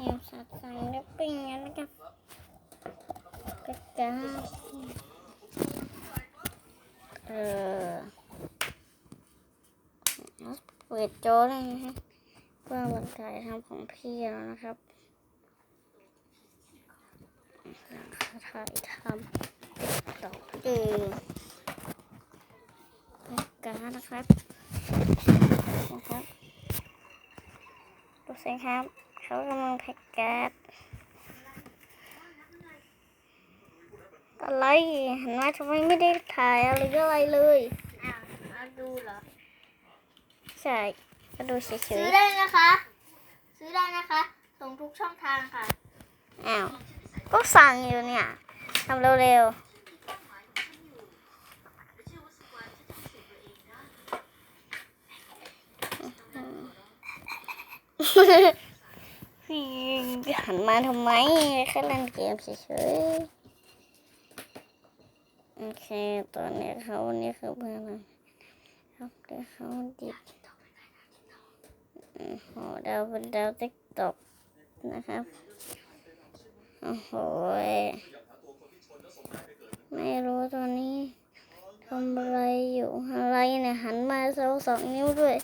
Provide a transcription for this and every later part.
แนวสัตว์สั่งแล้วเป็นอย่างนั้นนะครับกระจาเออเปิดโจ้เลยนะฮะเพื่อวันถ่ายทำของพี่แล้วนะครับถ่ายทำต่อเองการนะครับนะครับดูสิครับ เขากำลังแพ็กแก๊สอะไรเห็นไหมทำไมไม่ได้ถ่ายอะไรอะไรเลยอ้าวมาดูเหรอ ใช่ก็ดูเฉซื้อยได้นะคะ ซื้อได้นะคะ ส่งทุกช่องทางค่ะๆอ้าว ก็สั่งอยู่เนี่ยทำเร็วๆพี่ หันมาทำไมแค่เล่นเกมเฉยๆโอเคตอนนี้เขานี่คือเพื่อนอะไรครับเดี๋ยวเขาดิบโอ้โหดาวเป็นดาวติ๊กตอกนะครับโอ้โหไม่รู้ตอนนี้ทำอะไรอยู่อะไรเนี่ยหันมาโซสองนิ้วด้วย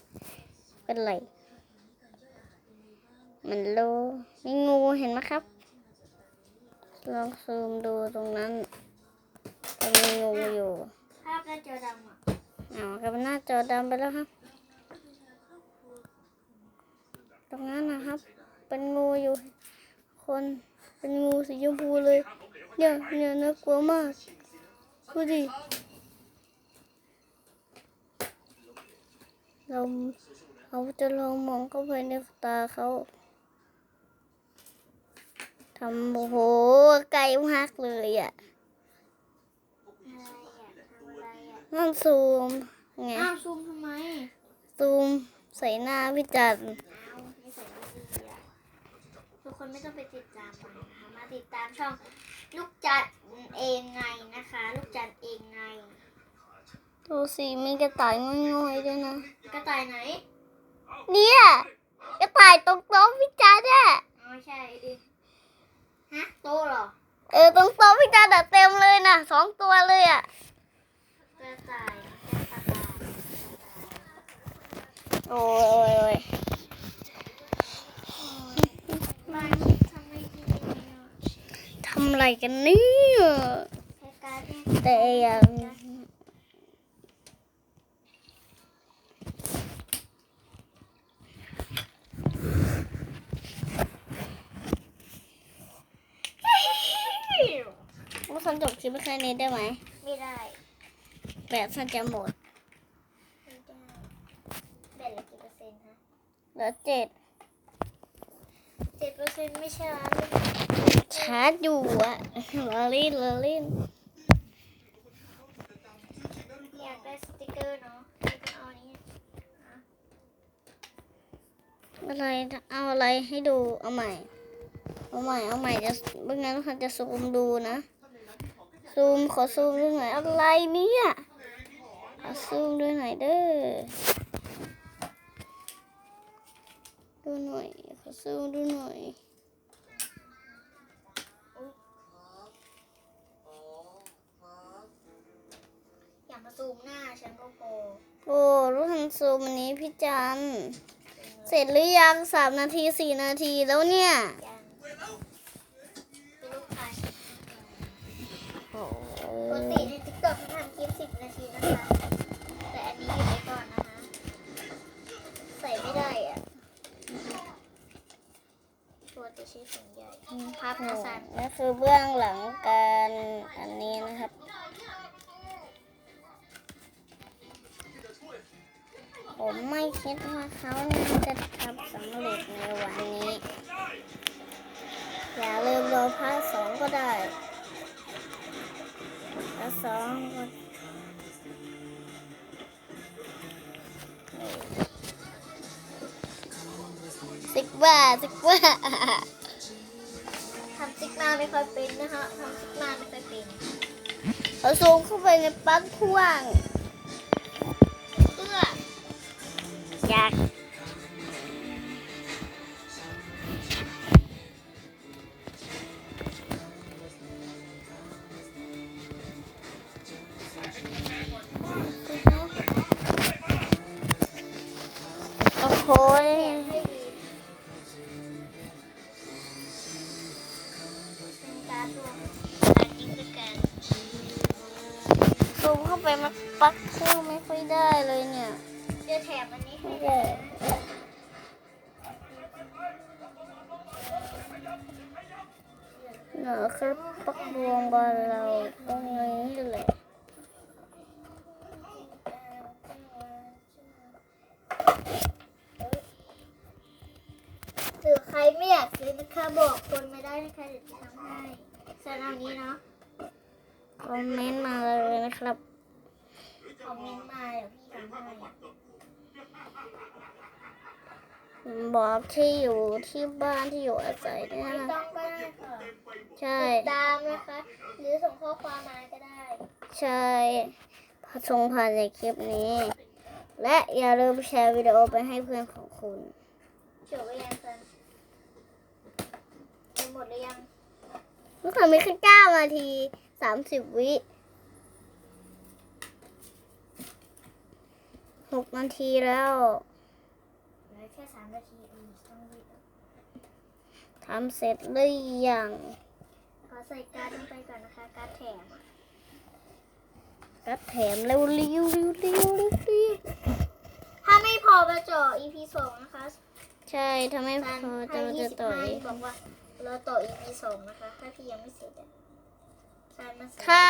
เป็นไร มันรู้มีงูเห็นไหมครับ ลองซูมดูตรงนั้นจะมีงูอยู่ ภาพหน้าจอดำอะอ๋อกับหน้าจอดำไปแล้วครับ ตรงนั้นนะครับ เป็นงูอยู่ คนเป็นงูสีชมพูเลยเนี่ยเนี่ยน่ากลัวมากดูดิเราเราจะลองมองเข้าไปในตาเขาทำโอ้โหไกลมากเลยอะอะไรอะทำอะไรอะนั่นซูมไงอ้าวซูมทำไม ซูมใส่หน้าพี่จันอ้าวไม่ใส่ไม่ดีอะทุกคนไม่ต้องไปติดตามมันนะคะมาติดตามช่องลูกจัดเองไงนะคะ ลูกจัดเองไงดูสิมีกระต่ายง่อยๆด้วยนะ กระต่ายไหน เนี่ย กระต่ายตรงโต๊ะพี่จันอะ อ๋อไม่ใช่เอ๊ะฮะโตเหรอ เออตรงโต๊ะพี่จันอะเต็มเลยนะสองตัวเลยอะ กระต่ายกระต่าย โอ้ยโอ้ยโอ้ย บ้านทำไม่ดีอะ ทำอะไรกันเนี่ยใช้การ์ดเนี่ยแต่ยังว่าฉันจบคลิปแค่นี้ได้ไหม ไม่ได้ แบบฉันจะหมดไม่ได้แบ่งละกี่เปอร์เซ็นต์ฮะเหลือเจ็ดเจ็ดเปอร์เซ็นต์ไม่ใช่ร้านเลย ชาร์จอยู่อะลอลินลอลินอยากได้สติกเกอร์เนาะเอาอันนี้อะไรเอาอะไรให้ดูเอาใหม่ เอาใหม่เอาใหม่จะเมื่องั้นเขาจะซูมดูนะซูมขอซูมดูหน่อยอะไรเนี่ยขอซูมดูหน่อยเด้อดูหน่อยขอซูมดูหน่อย ซูมอันนี้พี่จัน เสร็จหรือยังสามนาทีสี่นาทีแล้วเนี่ยยังเป็นลูกค้าโอ้ปกติในติ๊กต็อกเขาทำคลิปสิบนาทีนะคะ แต่อันนี้อยู่ไปก่อนนะคะ ใส่ไม่ได้อะตัวจะใช้ถุงใหญ่ภาพกระสันนี่คือเบื้องหลังการอันนี้นะครับ ผมไม่คิดว่าเขาจะทำสำเร็จในวันนี้ อย่าลืมรอพาร์ทสองก็ได้พาร์ทสองสิกว่าสิกว่าทำซิกมาไม่ค่อยเป็นนะคะทำซิกมาไม่ค่อยเป็นเอาซูมเข้าไปในปั๊กพ่วงากโอ้โหซูมเข้าไปมันปักเครื่องไม่ค่อยได้เลยเนี่ยจะแถมมัน ห้ไม่เลได้ยหนาครับปักดวงบานเราตรงนี้แหละหรือใครไม่อยากซื้อนะคะบอกคนไมาได้นะคะเดี๋ยวจะทำให้ส่วนอันนี้เนาะคอมเมนต์มาเลยนะครับ คอมเมนต์มาเดี๋ยวพี่ทำให้ บอกที่อยู่ที่บ้านที่อยู่อาศัยด้วยไม่นะต้องก็ได้ค่ะใช่ ติดตามนะคะ หรือส่งข้อความมาก็ได้ ใช่ส่งผ่านในคลิปนี้ และอย่าลืมแชร์วิดีโอไปให้เพื่อนของคุณ จบไปยังซันจบหมดหรือยังลูกค้ามีแค่เก้านาทีสามสิบวิหกนาทีแล้วเหลือ แค่สามนาทีอืมต้องรีบทำเสร็จหรือยังขอใส่การ์ดลงไปก่อนนะคะ การ์ดแถมก็แถมเร็วๆเร็วๆเร็วๆเร็วๆเร็วถ้าไม่พอไปเจาะ EP สองนะคะๆใช่ถ้าไม่พซันอจะให้มายี่จะสิบต่อห้าอีกบอกว่าเราต่อ EP สองนะคะ ถ้าพี่ยังไม่เสร็จอะซันมาใส่ถ้า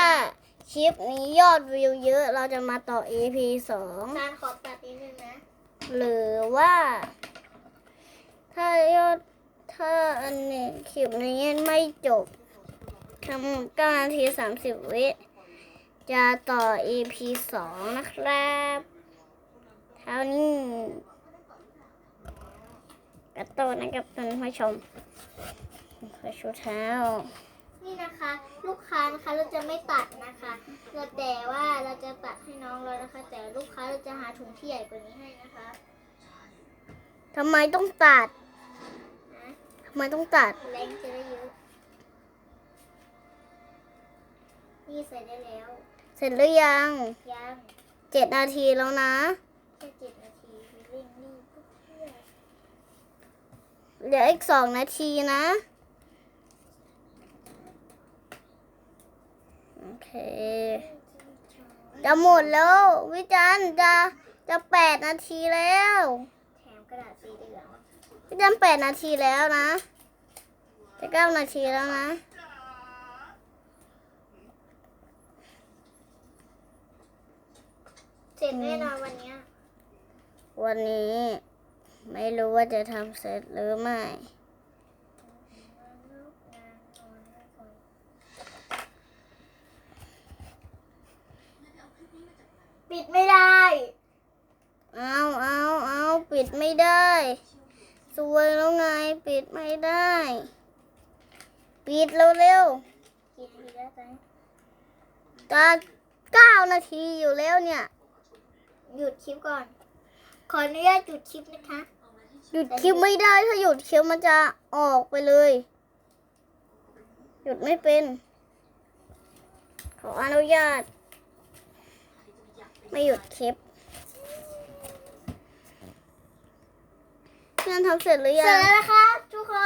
คลิปนี้ยอดวิวเยอะเราจะมาต่อ EP สองซันขอตัดนิดนึงนะ หรือว่า ถ้ายอดถ้าอันนี้คลิปนี้ไม่จบทำเก้านาทีสามสิบวิจะต่อ EP สองนะครับ เท่านี้กระโตนนะครับท่านผู้ชมขอชูเท้า นี่นะคะ นะคะ เราจะไม่ตัดนะคะเราแต่ว่าเราจะตัดให้น้องเรานะคะ แต่ลูกค้าเราจะหาถุงที่ใหญ่กว่านี้ให้นะคะทำไมต้องตัดนะทำไมต้องตัด แรงจะได้เยอะนี่ใส่ได้แล้วเสร็จหรือยังยังเจ็ดนาทีแล้วนะแค่เจ็ดนาทีเร่งรีบเพื่อ เหลืออีกสองนาทีนะ โอ เค จะหมดแล้ว วิจันทร์จะจะแปดนาทีแล้วแถมกระดาษสีเหลืองวิจันทร์แปดนาทีแล้วนะ จะเก้านาทีแล้วนะเสร็จแน่นอนวันนี้ วันนี้ ไม่รู้ว่าจะทำเสร็จหรือไม่ ปิดไม่ได้ เอาเอาเอาปิดไม่ได้ สวยแล้วไงปิดไม่ได้ ปิดเร็วกี่นาทีแล้วจ๊ะๆจะเก้านาทีอยู่แล้วเนี่ย หยุดคลิปก่อน ขออนุญาตหยุดคลิปนะคะ หยุดคลิปไม่ได้ถ้าหยุดคลิปมันจะออกไปเลย หยุดไม่เป็น ขออนุญาต ไม่หยุดคลิปเพื่อนทำเสร็จหรือยัง เสร็จแล้วนะคะทุกคน